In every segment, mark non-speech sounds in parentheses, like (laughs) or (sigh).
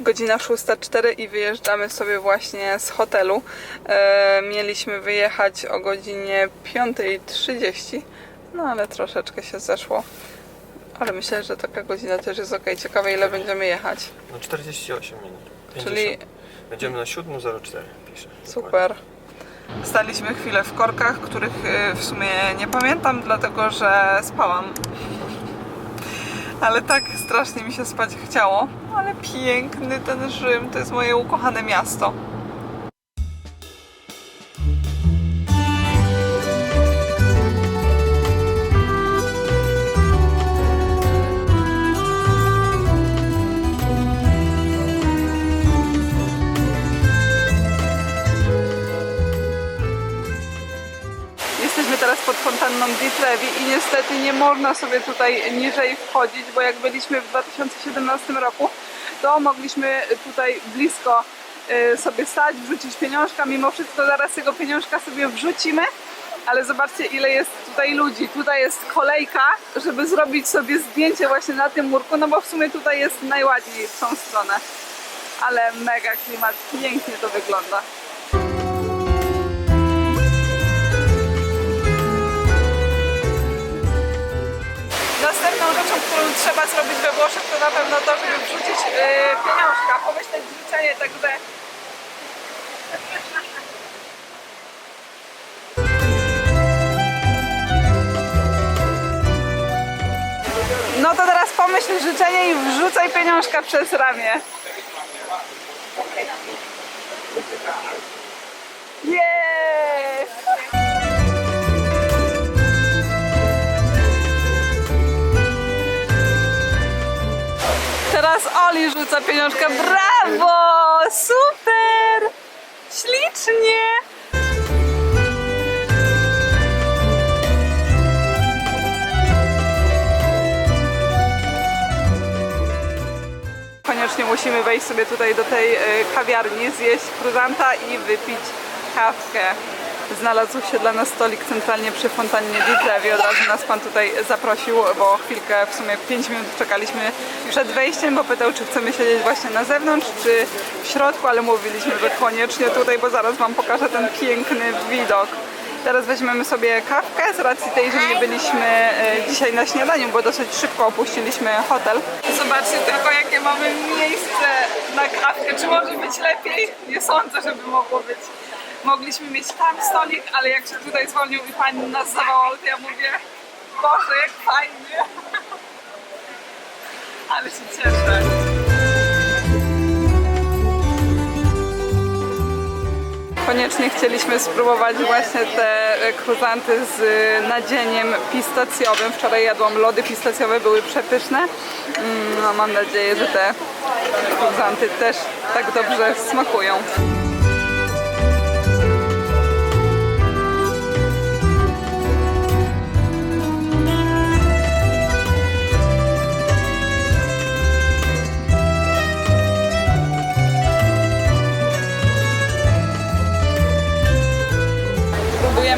Godzina 6.04 i wyjeżdżamy sobie właśnie z hotelu. E, mieliśmy wyjechać o godzinie 5.30, no ale troszeczkę się zeszło. Ale myślę, że taka godzina też jest ok. Ciekawe ile będziemy jechać. No 48 minut. 50. Czyli Będziemy na 7.04 pisze. Super. Staliśmy chwilę w korkach, których y, w sumie nie pamiętam, dlatego że spałam. Ale tak strasznie mi się spać chciało. Ale piękny ten Rzym, to jest moje ukochane miasto. Teraz pod fontanną di Trevi i niestety nie można sobie tutaj niżej wchodzić, bo jak byliśmy w 2017 roku, to mogliśmy tutaj blisko y, sobie stać, wrzucić pieniążka. Mimo wszystko zaraz tego pieniążka sobie wrzucimy, ale zobaczcie ile jest tutaj ludzi. Tutaj jest kolejka, żeby zrobić sobie zdjęcie właśnie na tym murku, no bo w sumie tutaj jest najładniej w tą stronę. Ale mega klimat, pięknie to wygląda. Trzeba zrobić we Włoszech, to na pewno to, żeby wrzucić yy, pieniążka, pomyśleć wrzucenie, także... No to teraz pomyśl życzenie i wrzucaj pieniążka przez ramię. Yeah! Teraz Oli rzuca pieniążka. Brawo! Super! Ślicznie! Koniecznie musimy wejść sobie tutaj do tej e, kawiarni, zjeść kruzanta i wypić kawkę. Znalazł się dla nas stolik centralnie przy fontannie di Trevi. Od razu nas pan tutaj zaprosił, bo chwilkę, w sumie 5 minut czekaliśmy przed wejściem, bo pytał, czy chcemy siedzieć właśnie na zewnątrz, czy w środku, ale mówiliśmy, że koniecznie tutaj, bo zaraz wam pokażę ten piękny widok. Teraz weźmiemy sobie kawkę z racji tej, że nie byliśmy e, dzisiaj na śniadaniu, bo dosyć szybko opuściliśmy hotel. Zobaczcie tylko jakie mamy miejsce na kawkę. Czy może być lepiej? Nie sądzę, żeby mogło być. Mogliśmy mieć tam stolik, ale jak się tutaj zwolnił i pani nas zawołał, to ja mówię Boże, jak fajnie. (laughs) Ale się cieszę. Koniecznie chcieliśmy spróbować właśnie te kruzanty z e, nadzieniem pistacjowym. Wczoraj jadłam lody pistacjowe, były przepyszne. Mm, No, mam nadzieję, że te kruzanty też tak dobrze smakują.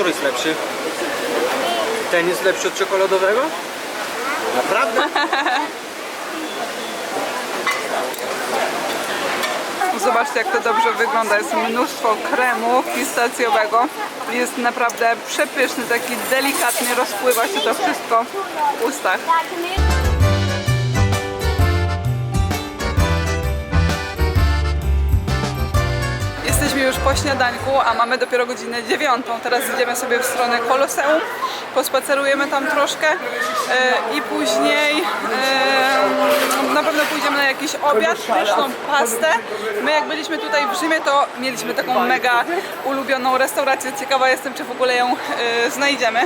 Który jest lepszy? Ten jest lepszy od czekoladowego? Naprawdę? Zobaczcie jak to dobrze wygląda. Jest mnóstwo kremu pistacjowego. Jest naprawdę przepyszny, taki delikatny, rozpływa się to wszystko w ustach. Jesteśmy już po śniadanku, a mamy dopiero godzinę dziewiątą. Teraz idziemy sobie w stronę Koloseum, pospacerujemy tam troszkę e, i później e, na pewno pójdziemy na jakiś obiad, pyszną pastę. My jak byliśmy tutaj w Rzymie, to mieliśmy taką mega ulubioną restaurację. Ciekawa jestem, czy w ogóle ją e, znajdziemy.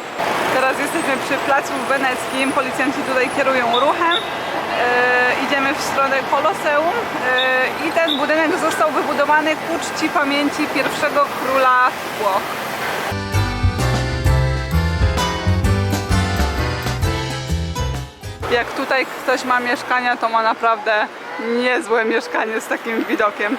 Teraz jesteśmy przy placu weneckim, policjanci tutaj kierują ruchem. E, idziemy w stronę Koloseum e, i ten budynek został wybudowany ku czci pamięci pierwszego króla Włoch. Jak tutaj ktoś ma mieszkania, to ma naprawdę niezłe mieszkanie z takim widokiem.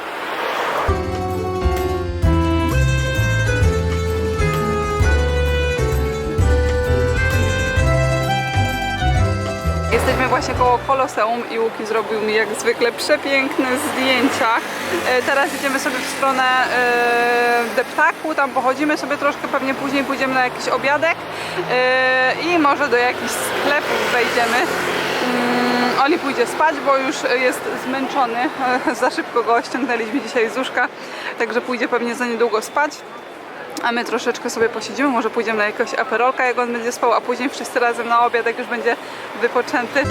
Jesteśmy właśnie koło Koloseum i Łuki zrobił mi jak zwykle przepiękne zdjęcia. E, Teraz idziemy sobie w stronę deptaku, tam pochodzimy sobie troszkę, pewnie później pójdziemy na jakiś obiadek e, i może do jakichś sklepów wejdziemy. Mm, Oli pójdzie spać, bo już jest zmęczony. (laughs) Za szybko go ściągnęliśmy dzisiaj z łóżka, także pójdzie pewnie za niedługo spać. A my troszeczkę sobie posiedzimy, może pójdziemy na jakiegoś aperolka, jak on będzie spał, a później wszyscy razem na obiad, jak już będzie wypoczęty.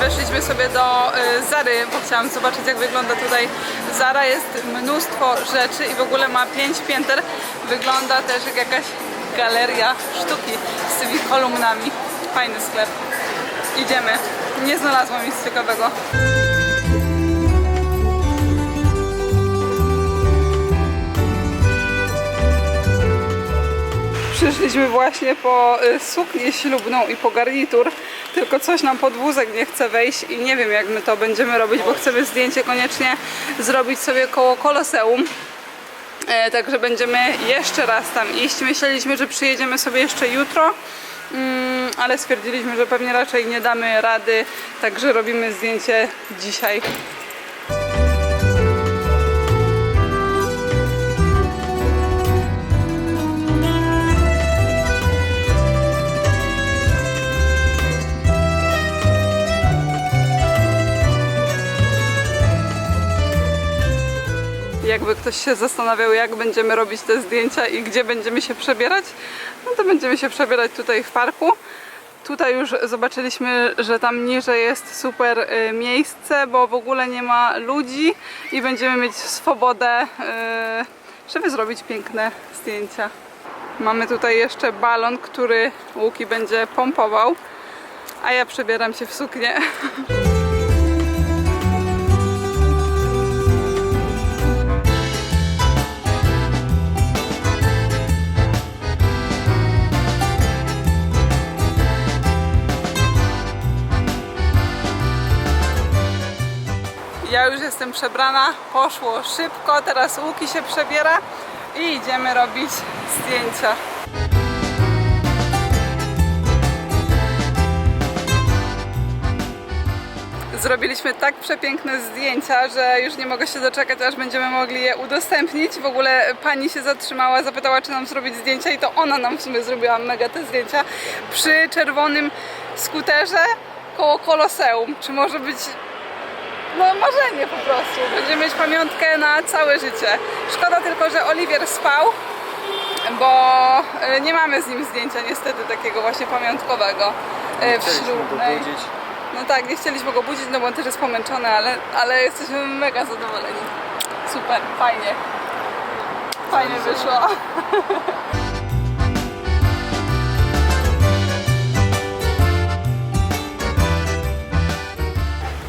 Weszliśmy sobie do y, Zary, bo chciałam zobaczyć jak wygląda tutaj Zara. Jest mnóstwo rzeczy i w ogóle ma pięć pięter. Wygląda też jak jakaś galeria sztuki z tymi kolumnami. Fajny sklep. Idziemy. Nie znalazłam nic ciekawego. Przyszliśmy właśnie po y, suknię ślubną i po garnitur, tylko coś nam pod wózek nie chce wejść i nie wiem jak my to będziemy robić, bo chcemy zdjęcie koniecznie zrobić sobie koło Koloseum. E, Także będziemy jeszcze raz tam iść. Myśleliśmy, że przyjedziemy sobie jeszcze jutro, mm, ale stwierdziliśmy, że pewnie raczej nie damy rady, także robimy zdjęcie dzisiaj. Jakby ktoś się zastanawiał, jak będziemy robić te zdjęcia i gdzie będziemy się przebierać, no to będziemy się przebierać tutaj w parku. Tutaj już zobaczyliśmy, że tam niżej jest super y, miejsce, bo w ogóle nie ma ludzi i będziemy mieć swobodę, y, żeby zrobić piękne zdjęcia. Mamy tutaj jeszcze balon, który Łuki będzie pompował, a ja przebieram się w suknię. (laughs) jestem przebrana, poszło szybko, teraz Łuki się przebiera i idziemy robić zdjęcia. Zrobiliśmy tak przepiękne zdjęcia, że już nie mogę się doczekać, aż będziemy mogli je udostępnić. W ogóle pani się zatrzymała, zapytała, czy nam zrobić zdjęcia i to ona nam w sumie zrobiła mega te zdjęcia przy czerwonym skuterze koło Koloseum. Czy może być no marzenie po prostu. Będziemy mieć pamiątkę na całe życie. Szkoda tylko, że Oliwier spał, bo e, nie mamy z nim zdjęcia niestety takiego właśnie pamiątkowego e, w Chcieliśmy go ślubnej. budzić. No tak, nie chcieliśmy go budzić, no bo on też jest pomęczony, ale, ale jesteśmy mega zadowoleni. Super, fajnie. Fajnie wyszło. (laughs)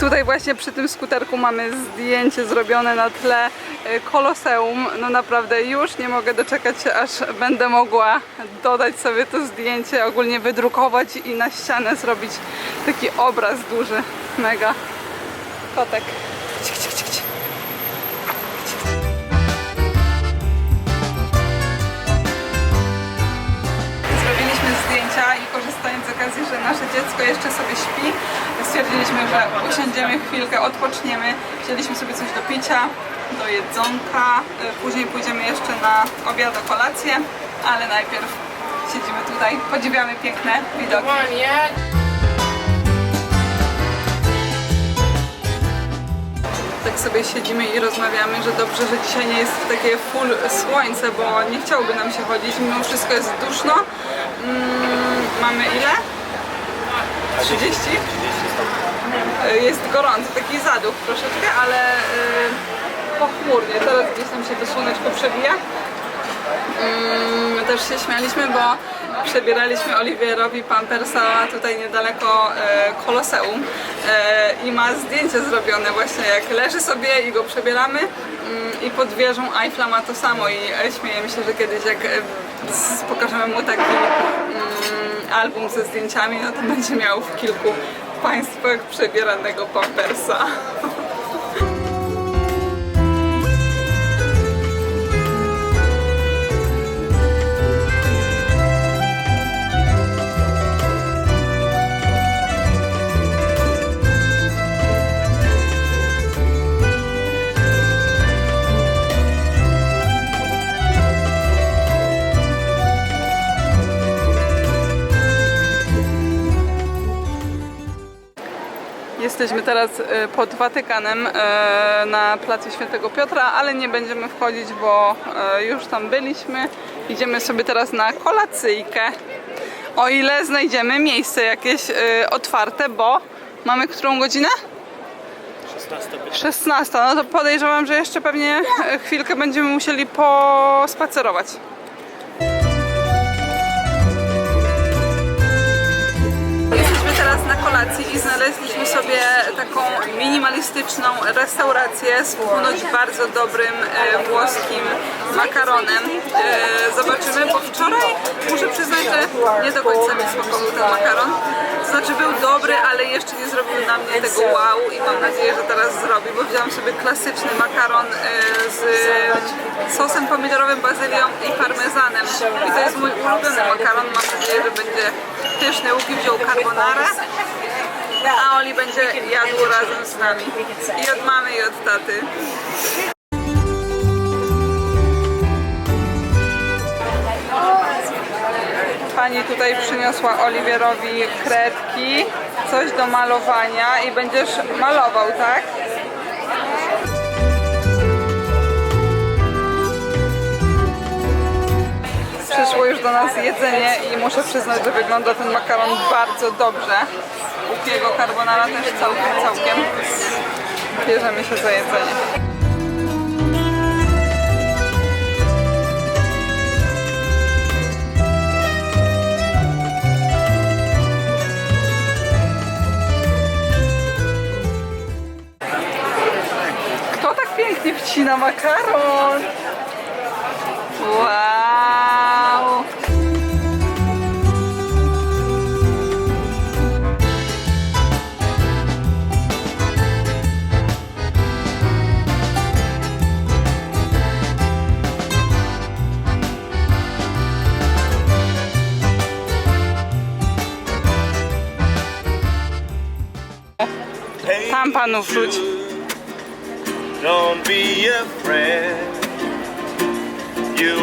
Tutaj właśnie przy tym skuterku mamy zdjęcie zrobione na tle y, Koloseum. No naprawdę już nie mogę doczekać się, aż będę mogła dodać sobie to zdjęcie, ogólnie wydrukować i na ścianę zrobić taki obraz duży. Mega. Kotek. Nasze dziecko jeszcze sobie śpi, stwierdziliśmy, że usiądziemy chwilkę, odpoczniemy, wzięliśmy sobie coś do picia do jedzonka. Y, Później pójdziemy jeszcze na obiad, kolację, ale najpierw siedzimy tutaj, podziwiamy piękne widoki. Tak sobie siedzimy i rozmawiamy, że dobrze, że dzisiaj nie jest takie full słońce, bo nie chciałoby nam się chodzić. Mimo wszystko jest duszno. Mm, mamy ile? 30? Y, Jest gorąco, taki zaduch troszeczkę, ale y, pochmurnie. Teraz gdzieś tam się to słoneczko przebija. Mm, też się śmialiśmy, bo przebieraliśmy Oliwierowi Pampersa tutaj niedaleko e, Koloseum e, i ma zdjęcie zrobione właśnie jak leży sobie i go przebieramy mm, i pod wieżą Eiffla ma to samo i śmiejemy się, że kiedyś jak pokażemy mu taki mm, album ze zdjęciami, no to będzie miał w kilku państwach przebieranego Pampersa. Jesteśmy teraz e, pod Watykanem e, na placu Świętego Piotra, ale nie będziemy wchodzić, bo e, już tam byliśmy. Idziemy sobie teraz na kolacyjkę. O ile znajdziemy miejsce jakieś otwarte, bo mamy którą godzinę? 16. No to podejrzewam, że jeszcze pewnie chwilkę będziemy musieli pospacerować. Sobie taką minimalistyczną restaurację z ponoć bardzo dobrym e, włoskim makaronem. E, zobaczymy, bo wczoraj muszę przyznać, że nie do końca mi smakował ten makaron. Znaczy był dobry, ale jeszcze nie zrobił na mnie tego wow i mam nadzieję, że teraz zrobi, bo wziąłam sobie klasyczny makaron e, z sosem pomidorowym, bazylią i parmezanem. I to jest mój ulubiony makaron. Mam nadzieję, że będzie pyszny. Łuki wziął carbonara, a Oli będzie jadł razem z nami. I od mamy, i od taty. Pani tutaj przyniosła Oliwierowi kredki, coś do malowania i będziesz malował, tak? Przyszło już do nas jedzenie i muszę przyznać, że wygląda ten makaron bardzo dobrze. Upiego carbonara też całkiem, całkiem. Bierzemy się za jedzenie. Kto tak pięknie wcina makaron? погану вжуть. Don't be afraid. You